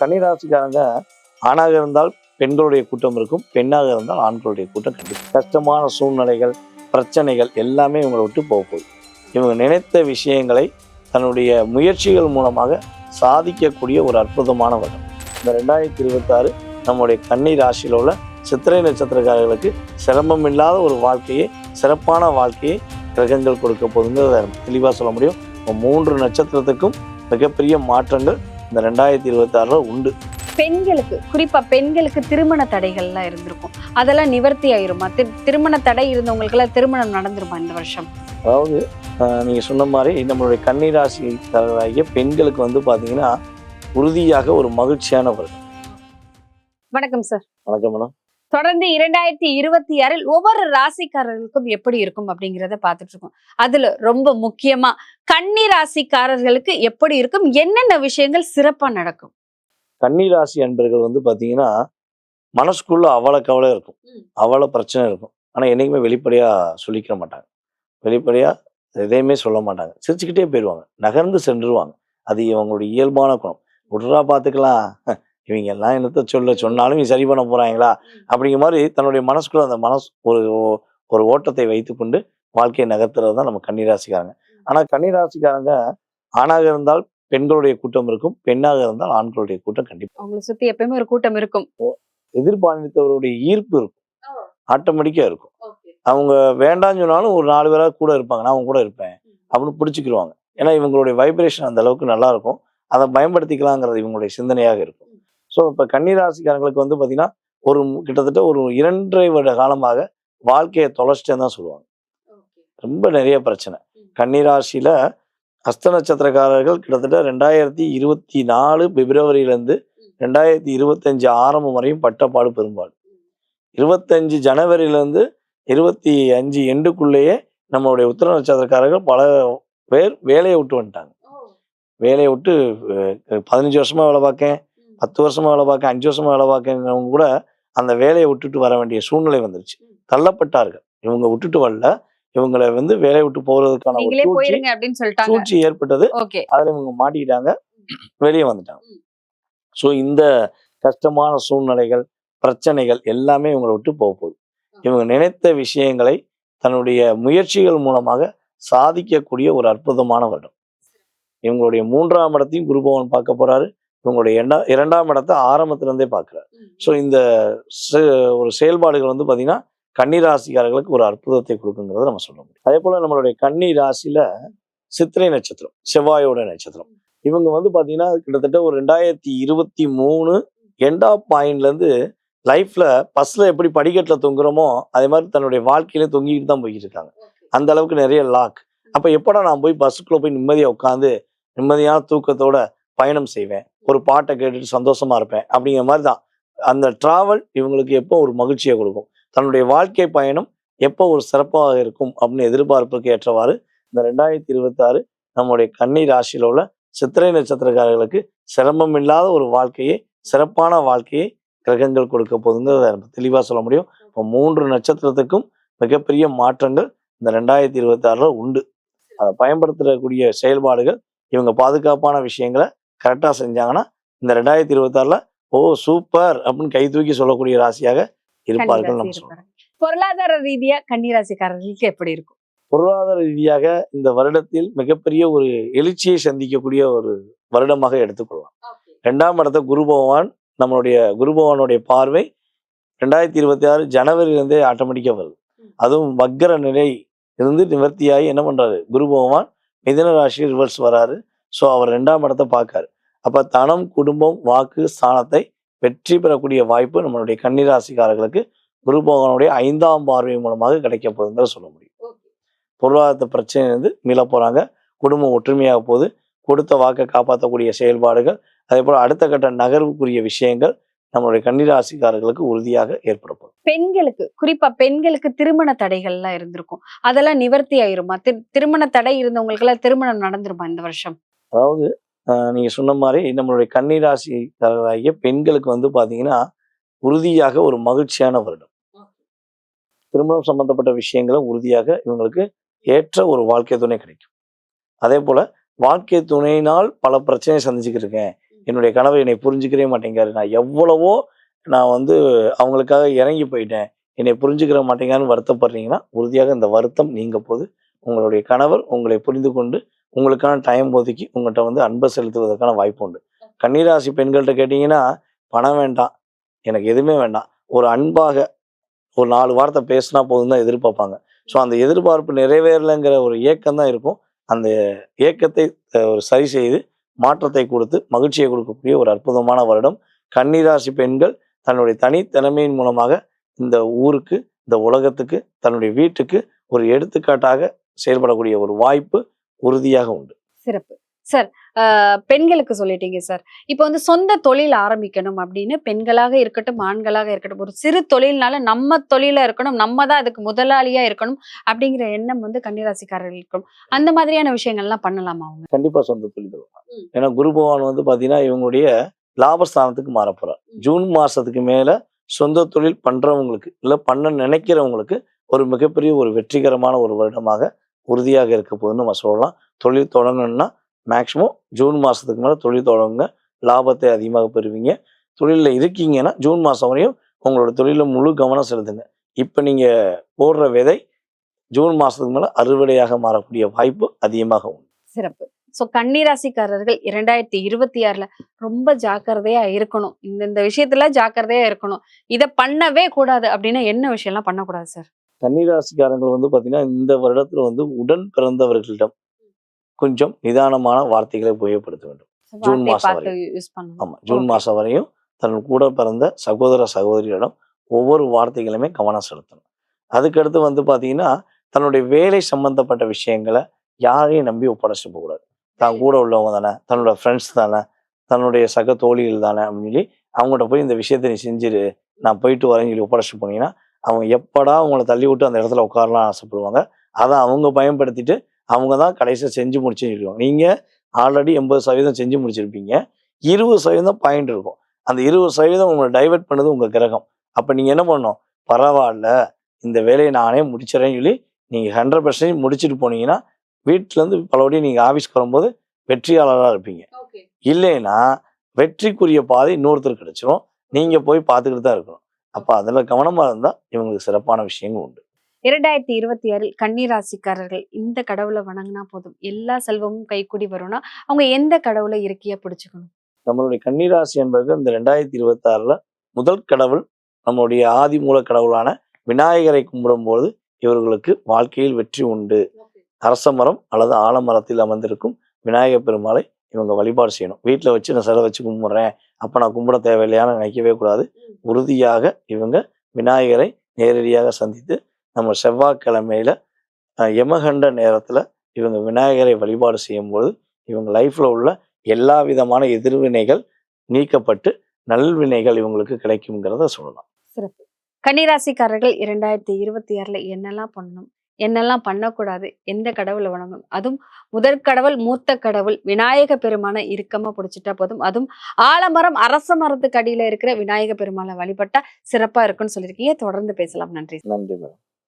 கன்னிராசிக்காரங்க ஆணாக இருந்தால் பெண்களுடைய கூட்டம் இருக்கும் பெண்ணாக இருந்தால் ஆண்களுடைய கூட்டம் கண்டிப்பாக கஷ்டமான சூழ்நிலைகள் பிரச்சனைகள் எல்லாமே இவங்களை விட்டு போக போகுது. இவங்க நினைத்த விஷயங்களை தன்னுடைய முயற்சிகள் மூலமாக சாதிக்கக்கூடிய ஒரு அற்புதமான வருடம் இந்த ரெண்டாயிரத்தி இருபத்தாறு நம்முடைய கன்னி ராசியில் உள்ள சித்திரை நட்சத்திரக்காரர்களுக்கு சிரமம் இல்லாத ஒரு வாழ்க்கையை சிறப்பான வாழ்க்கையை கிரகங்கள் கொடுக்க போகுதுங்கிறத தெளிவாக சொல்ல முடியும். மூன்று நட்சத்திரத்துக்கும் மிகப்பெரிய மாற்றங்கள் இந்த ரெண்டாயிரத்தி இருபத்தி உண்டு. பெண்களுக்கு குறிப்பா பெண்களுக்கு திருமண தடைகள்லாம் இருந்திருக்கும். அதெல்லாம் நிவர்த்தி ஆயிருமா? திரு- திருமண தடை இருந்தவங்களுக்கு எல்லாம் திருமணம் நடந்துருமா இந்த வருஷம்? அதாவது நீங்க சொன்ன மாதிரி நம்மளுடைய கன்னிராசிக்காரராகிய பெண்களுக்கு வந்து பாத்தீங்கன்னா உறுதியாக ஒரு மகிழ்ச்சியான வருடம். வணக்கம் சார். வணக்கம் மேடம். தொடர்ந்து இரண்டாயிரத்தி இருபத்தி ஆறில் ஒவ்வொரு ராசிக்காரர்களுக்கும் எப்படி இருக்கும் அப்படிங்கிறத பார்த்துட்டு இருக்கோம் அதுல ரொம்ப முக்கியமா கன்னி ராசிக்காரர்களுக்கு எப்படி இருக்கும்? என்னென்ன விஷயங்கள் சிறப்பா நடக்கும்? கன்னிராசி அன்பர்கள் வந்து பாத்தீங்கன்னா மனசுக்குள்ள அவளை கவலை இருக்கும். அவளை பிரச்சனை இருக்கும். ஆனா என்னைக்குமே வெளிப்படையா சொல்லிக்க மாட்டாங்க. வெளிப்படையா எதையுமே சொல்ல மாட்டாங்க. சிரிச்சுக்கிட்டே போயிடுவாங்க நகர்ந்து சென்றுருவாங்க. அது இவங்களுடைய இயல்பான குணம். விட்றா பார்த்துக்கலாம் இவங்க எல்லாம் என்னத்த சொல்ல சொன்னாலும் இவங்க சரி பண்ண போறாங்களா? அப்படிங்கிற மாதிரி தன்னுடைய மனசுக்குள்ள அந்த மனசு ஒரு ஒரு ஓட்டத்தை வைத்துக்கொண்டு வாழ்க்கையை நகர்த்துறது தான் நம்ம கன்னிராசிக்காரங்க. ஆனா கன்னிராசிக்காரங்க ஆணாக இருந்தால் பெண்களுடைய கூட்டம் இருக்கும் பெண்ணாக இருந்தால் ஆண்களுடைய கூட்டம் கண்டிப்பா அவங்களை சுத்தி எப்பயுமே ஒரு கூட்டம் இருக்கும். எதிர்பாலித்தவருடைய ஈர்ப்பு இருக்கும். ஆட்டோமேட்டிக்கா இருக்கும். அவங்க வேண்டாம்னு சொன்னாலும் ஒரு நாலு பேரா கூட இருப்பாங்க. நான் அவங்க கூட இருப்பேன். அப்படின்னு பிடிச்சிக்கிருவாங்க. ஏன்னா இவங்களுடைய வைப்ரேஷன் அந்த அளவுக்கு நல்லா இருக்கும். அதை பயன்படுத்திக்கலாங்கிறது இவங்களுடைய சிந்தனையாக இருக்கும். ஸோ இப்போ கன்னிராசிக்காரங்களுக்கு வந்து பார்த்தீங்கன்னா ஒரு கிட்டத்தட்ட ஒரு இரண்டரை வருட காலமாக வாழ்க்கையை தொலைச்சிட்டேன்னு தான் சொல்லுவாங்க. ரொம்ப நிறைய பிரச்சனை. கன்னிராசியில அஸ்த நட்சத்திரக்காரர்கள் கிட்டத்தட்ட ரெண்டாயிரத்தி இருபத்தி நாலு பிப்ரவரியிலேருந்து ரெண்டாயிரத்தி இருபத்தஞ்சு ஆரம்பம் வரையும் பட்டப்பாடு பெரும்பாடு. இருபத்தஞ்சு ஜனவரியிலேருந்து இருபத்தி அஞ்சு எண்டுக்குள்ளேயே நம்மளுடைய உத்தர நட்சத்திரக்காரர்கள் பல பேர் வேலையை விட்டு வந்துட்டாங்க. வேலையை விட்டு பதினஞ்சு வருஷமா வேலை பார்க்கேன். பத்து வருஷமா வேலை பார்க்கேன் அஞ்சு வருஷமா வேலை பார்க்கறவங்க கூட அந்த வேலையை விட்டுட்டு வர வேண்டிய சூழ்நிலை வந்துருச்சு. தள்ளப்பட்டார்கள். இவங்க விட்டுட்டு வரல. இவங்களை வந்து வேலையை விட்டு போறதுக்கான சூழ்ச்சி ஏற்பட்டது. அதுல இவங்க மாட்டிக்கிட்டாங்க. வெளியே வந்துட்டாங்க. ஸோ இந்த கஷ்டமான சூழ்நிலைகள் பிரச்சனைகள் எல்லாமே இவங்களை விட்டு போக போகுது. இவங்க நினைத்த விஷயங்களை தன்னுடைய முயற்சிகள் மூலமாக சாதிக்கக்கூடிய ஒரு அற்புதமான வருடம். இவங்களுடைய மூன்றாம் இடத்தையும் குரு பகவான் பார்க்க போறாரு. இவங்களுடைய இரண்டா இரண்டாம் இடத்தை ஆரம்பத்திலேருந்தே பார்க்குறாரு. ஸோ இந்த செ- ஒரு செயல்பாடுகள் வந்து பார்த்திங்கன்னா கன்னி ராசிக்காரர்களுக்கு ஒரு அற்புதத்தை கொடுக்குங்கிறத நம்ம சொல்ல முடியும். அதே போல் நம்மளுடைய கன்னி ராசியில் சித்திரை நட்சத்திரம் செவ்வாயோட நட்சத்திரம். இவங்க வந்து பார்த்திங்கன்னா கிட்டத்தட்ட ஒரு ரெண்டாயிரத்தி இருபத்தி மூணு எண்டா பாயிண்ட்லேருந்து லைஃப்பில் பஸ்ஸில் எப்படி படிக்கட்டில் தொங்குறோமோ அதே மாதிரி தன்னுடைய வாழ்க்கையிலே தொங்கிட்டு தான் போய்கிட்டு இருக்காங்க. அந்த அளவுக்கு நிறைய லாக் அப்போ எப்படா நான் போய் பஸ்ஸுக்குள்ளே போய் நிம்மதியாக உட்காந்து நிம்மதியான தூக்கத்தோட பயணம் செய்வேன். ஒரு பாட்டை கேட்டுட்டு சந்தோஷமா இருப்பேன். அப்படிங்கிற மாதிரி தான். அந்த டிராவல் இவங்களுக்கு எப்போ ஒரு மகிழ்ச்சியை கொடுக்கும். தன்னுடைய வாழ்க்கை பயணம் எப்போ ஒரு சிறப்பாக இருக்கும் அப்படின்னு எதிர்பார்ப்புக்கு ஏற்றவாறு இந்த ரெண்டாயிரத்தி இருபத்தாறு நம்முடைய கன்னி ராசியில் உள்ள சித்திரை நட்சத்திரக்காரர்களுக்கு சிரமம் இல்லாத ஒரு வாழ்க்கையை சிறப்பான வாழ்க்கையை கிரகங்கள் கொடுக்க போகுதுங்கிறத நம்ம தெளிவாக சொல்ல முடியும். இப்போ மூன்று நட்சத்திரத்துக்கும் மிகப்பெரிய மாற்றங்கள் இந்த ரெண்டாயிரத்தி இருபத்தி உண்டு. அதை பயன்படுத்தக்கூடிய செயல்பாடுகள் இவங்க பாதுகாப்பான விஷயங்களை கரெக்டாக செஞ்சாங்கன்னா இந்த ரெண்டாயிரத்தி இருபத்தாறுல ஓ சூப்பர் அப்படின்னு கை தூக்கி சொல்லக்கூடிய ராசியாக இருப்பார்கள் நம்ம இருப்பாங்க. பொருளாதார ரீதியா கன்னிராசிக்காரர்களுக்கு எப்படி இருக்கும்? பொருளாதார ரீதியாக இந்த வருடத்தில் மிகப்பெரிய ஒரு எழுச்சியை சந்திக்கக்கூடிய ஒரு வருடமாக எடுத்துக்கொள்ளலாம். ரெண்டாம் இடத்த குரு பகவான் நம்மளுடைய குரு பகவானுடைய பார்வை ரெண்டாயிரத்தி இருபத்தி ஆறு ஜனவரியிலேருந்தே ஆட்டோமேட்டிக்காக வருது. அதுவும் வக்கர நிலை இருந்து நிவர்த்தியாகி என்ன பண்றாரு? குரு பகவான் மிதன ராசி ரிவர்ஸ் வராரு. ஸோ அவர் ரெண்டாம் இடத்தை பார்க்காரு. அப்ப தனம் குடும்பம் வாக்கு ஸ்தானத்தை வெற்றி பெறக்கூடிய வாய்ப்பு நம்மளுடைய கன்னிராசிக்காரர்களுக்கு குரு பகவானுடைய ஐந்தாம் பார்வை மூலமாக கிடைக்க போகுதுன்னு சொல்ல முடியும். பொருளாதார பிரச்சனையிலிருந்து மீள போறாங்க. குடும்பம் ஒற்றுமையாக போகுது. கொடுத்த வாக்கை காப்பாற்றக்கூடிய செயல்பாடுகள் அதே போல அடுத்த கட்ட நகர்வுக்குரிய விஷயங்கள் நம்மளுடைய கன்னிராசிக்காரர்களுக்கு உறுதியாக ஏற்பட போகுது. பெண்களுக்கு குறிப்பா பெண்களுக்கு திருமண தடைகள்லாம் இருந்திருக்கும். அதெல்லாம் நிவர்த்தி ஆயிருமா? திரு- திருமண தடை இருந்தவங்களுக்கு எல்லாம் திருமணம் நடந்துருமா இந்த வருஷம்? அதாவது ஆஹ் நீங்க சொன்ன மாதிரி நம்மளுடைய கன்னிராசிக்காரராகிய பெண்களுக்கு வந்து பாத்தீங்கன்னா உறுதியாக ஒரு மகிழ்ச்சியான வருடம். திருமணம் சம்பந்தப்பட்ட விஷயங்களை உறுதியாக இவங்களுக்கு ஏற்ற ஒரு வாழ்க்கை துணை கிடைக்கும். அதே போல வாழ்க்கை துணையினால் பல பிரச்சனையை சந்திச்சுக்கிட்டு இருக்கேன். என்னுடைய கணவர் என்னை புரிஞ்சுக்கவே மாட்டேங்காரு நான் எவ்வளவோ நான் வந்து அவங்களுக்காக இறங்கி போயிட்டேன். என்னை புரிஞ்சுக்கிற மாட்டேங்கான்னு வருத்தப்படுறீங்கன்னா உறுதியாக இந்த வருத்தம் நீங்க போது. உங்களுடைய கணவர் உங்களை புரிந்து கொண்டு உங்களுக்கான டைம் ஒதுக்கி உங்கள்கிட்ட வந்து அன்பை செலுத்துவதற்கான வாய்ப்பு உண்டு. கன்னிராசி பெண்கள்கிட்ட கேட்டிங்கன்னா பணம் வேண்டாம். எனக்கு எதுவுமே வேண்டாம். ஒரு அன்பாக ஒரு நாலு வார்த்தை பேசினா போதும் தான் எதிர்பார்ப்பாங்க. ஸோ அந்த எதிர்பார்ப்பு நிறைவேறலைங்கிற ஒரு ஏக்கம் தான் இருக்கும். அந்த ஏக்கத்தை ஒரு சரி செய்து மாற்றத்தை கொடுத்து மகிழ்ச்சியை கொடுக்கக்கூடிய ஒரு அற்புதமான வருடம். கன்னிராசி பெண்கள் தன்னுடைய தனித்திறமையின் மூலமாக இந்த ஊருக்கு இந்த உலகத்துக்கு தன்னுடைய வீட்டுக்கு ஒரு எடுத்துக்காட்டாக செயல்படக்கூடிய ஒரு வாய்ப்பு. உறுதியாக உண்டு. சிறப்பு. சார் பெண்களுக்கு சொல்லிட்டீங்க சார். இப்போ வந்து சொந்த தொழில் ஆரம்பிக்கணும் அப்படின்னு பெண்களாக இருக்கட்டும் ஆண்களாக இருக்கட்டும் ஒரு சிறு தொழில்னால நம்ம தொழிலா இருக்கணும் நம்ம தான் அதுக்கு முதலாளியா இருக்கணும் அப்படிங்கிற எண்ணம் வந்து கன்னிராசிக்காரர்கள் இருக்கணும் அந்த மாதிரியான விஷயங்கள்லாம் பண்ணலாமா அவங்க? கண்டிப்பா சொந்த தொழில். ஏன்னா குரு பகவான் வந்து பாத்தீங்கன்னா இவங்களுடைய லாபஸ்தானத்துக்கு மாறப் போறார். ம். ஜூன் மாசத்துக்கு மேல சொந்த தொழில் பண்றவங்களுக்கு இல்ல பண்ண நினைக்கிறவங்களுக்கு ஒரு மிகப்பெரிய ஒரு வெற்றிகரமான ஒரு வருடமாக உறுதியாக இருக்க போகுதுன்னு நம்ம சொல்லலாம். தொழில் தொடங்கணும்னா மேக்ஸிமம் ஜூன் மாதத்துக்கு மேலே தொழில் தொடங்குங்க. லாபத்தை அதிகமாக பெறுவீங்க. தொழிலில் இருக்கீங்கன்னா ஜூன் மாதம் வரையும் உங்களோட தொழிலில் முழு கவனம் செலுத்துங்க. இப்போ நீங்கள் போடுற விதை ஜூன் மாதத்துக்கு மேலே அறுவடையாக மாறக்கூடிய வாய்ப்பு அதிகமாக உண்டு. சிறப்பு. ஸோ கன்னிராசிக்காரர்கள் இரண்டாயிரத்தி இருபத்தி ஆறில் ரொம்ப ஜாக்கிரதையாக இருக்கணும். இந்த இந்த விஷயத்தில் ஜாக்கிரதையாக இருக்கணும். இதை பண்ணவே கூடாது அப்படின்னா என்ன விஷயம்லாம் பண்ணக்கூடாது சார் கன்னிராசிக்காரங்கள் வந்து பாத்தீங்கன்னா இந்த வருடத்துல வந்து உடன் பிறந்தவர்களிடம் கொஞ்சம் நிதானமான வார்த்தைகளை உபயோகப்படுத்த வேண்டும். ஜூன் வார்த்தையை மாசம் பார்த்து யூஸ் பண்ணணும். ஆமா ஜூன். மாசம் வரையும் தன் கூட பிறந்த சகோதர சகோதரிகளிடம் ஒவ்வொரு வார்த்தைகளுமே கவனம் செலுத்தணும். அதுக்கடுத்து வந்து பாத்தீங்கன்னா தன்னுடைய வேலை சம்பந்தப்பட்ட விஷயங்களை யாரையும் நம்பி ஒப்படைச்சிட்டு போகக்கூடாது தான் கூட உள்ளவங்க தானே தன்னோட ஃப்ரெண்ட்ஸ் தானே தன்னுடைய சக தோழிகள் தானே அப்படின்னு சொல்லி அவங்கள்ட்ட போய் இந்த விஷயத்தை நீ செஞ்சிரு நான் போயிட்டு வரேன்னு சொல்லி ஒப்படைச்சிட்டு போனீங்கன்னா அவங்க எப்படா உங்களை தள்ளி விட்டு அந்த இடத்துல உட்காரலாம் ஆசைப்படுவாங்க. அதை அவங்க பயன்படுத்திட்டு அவங்க தான் கடைசியாக செஞ்சு முடிச்சுன்னு சொல்லுவாங்க நீங்கள் ஆல்ரெடி எண்பது சதவீதம் செஞ்சு முடிச்சிருப்பீங்க. இருபது சதவீதம் பாயிண்ட் இருக்கும். அந்த இருபது சதவீதம் உங்களை டைவர்ட் பண்ணது உங்கள் கிரகம். அப்போ நீங்கள் என்ன பண்ணணும்? பரவாயில்ல. இந்த வேலையை நானே முடிச்சிடறேன்னு சொல்லி நீங்கள் ஹண்ட்ரட் பர்சன்டேஜ் முடிச்சுட்டு போனீங்கன்னா வீட்டிலேருந்து பலபடியும் நீங்கள் ஆஃபீஸ்க்கு வரும்போது வெற்றியாளராக இருப்பீங்க. இல்லைன்னா வெற்றிக்குரிய பாதை இன்னொருத்தர் கிடைச்சிரும். நீங்கள் போய் பார்த்துக்கிட்டு தான் இருக்கணும். அப்போ அதில் கவனமாக இருந்தால் இவங்களுக்கு சிறப்பான விஷயங்கள் உண்டு. இரண்டாயிரத்தி இருபத்தி ஆறில் கன்னிராசிக்காரர்கள் இந்த கடவுளை வணங்கினா போதும். எல்லா செல்வமும் கைக்கூடி வரும்னா அவங்க எந்த கடவுளை இறுக்கியா பிடிச்சுக்கணும்? நம்மளுடைய கன்னிராசி என்பது இந்த ரெண்டாயிரத்தி இருபத்தாறில் முதல் கடவுள் நம்மளுடைய ஆதி மூல கடவுளான விநாயகரை கும்பிடும்போது இவர்களுக்கு வாழ்க்கையில் வெற்றி உண்டு. அரச மரம் அல்லது ஆலமரத்தில் அமர்ந்திருக்கும் விநாயகர் பெருமாளை இவங்க வழிபாடு செய்யணும். வீட்டில் வச்சு நான் சிலை வச்சு கும்பிட்றேன். அப்போ நான் கும்பிட தேவையில்லையான்னு நினைக்கவே கூடாது. உறுதியாக இவங்க விநாயகரை நேரடியாக சந்தித்து நம்ம செவ்வாய்க்கிழமையில யமகண்ட நேரத்தில் இவங்க விநாயகரை வழிபாடு செய்யும்போது இவங்க லைஃப்ல உள்ள எல்லா விதமான எதிர்வினைகள் நீக்கப்பட்டு நல்வினைகள் இவங்களுக்கு கிடைக்குங்கிறத சொல்லலாம். சிறப்பு. கன்னிராசிக்காரர்கள் இரண்டாயிரத்தி இருபத்தி ஆறுல என்னெல்லாம் பண்ணணும்? என்னெல்லாம் பண்ணக்கூடாது எந்த கடவுளை வணங்கணும்? அதுவும் முதற் கடவுள் மூத்த கடவுள் விநாயக பெருமானை இறுக்கமா பிடிச்சிட்டா போதும். அதுவும் ஆலமரம் அரச மரத்துக்கு அடியில இருக்கிற விநாயக பெருமானை வழிபட்டா சிறப்பா இருக்கும்னு சொல்லியிருக்கீங்க. தொடர்ந்து பேசலாம். நன்றி. நன்றி மேடம்.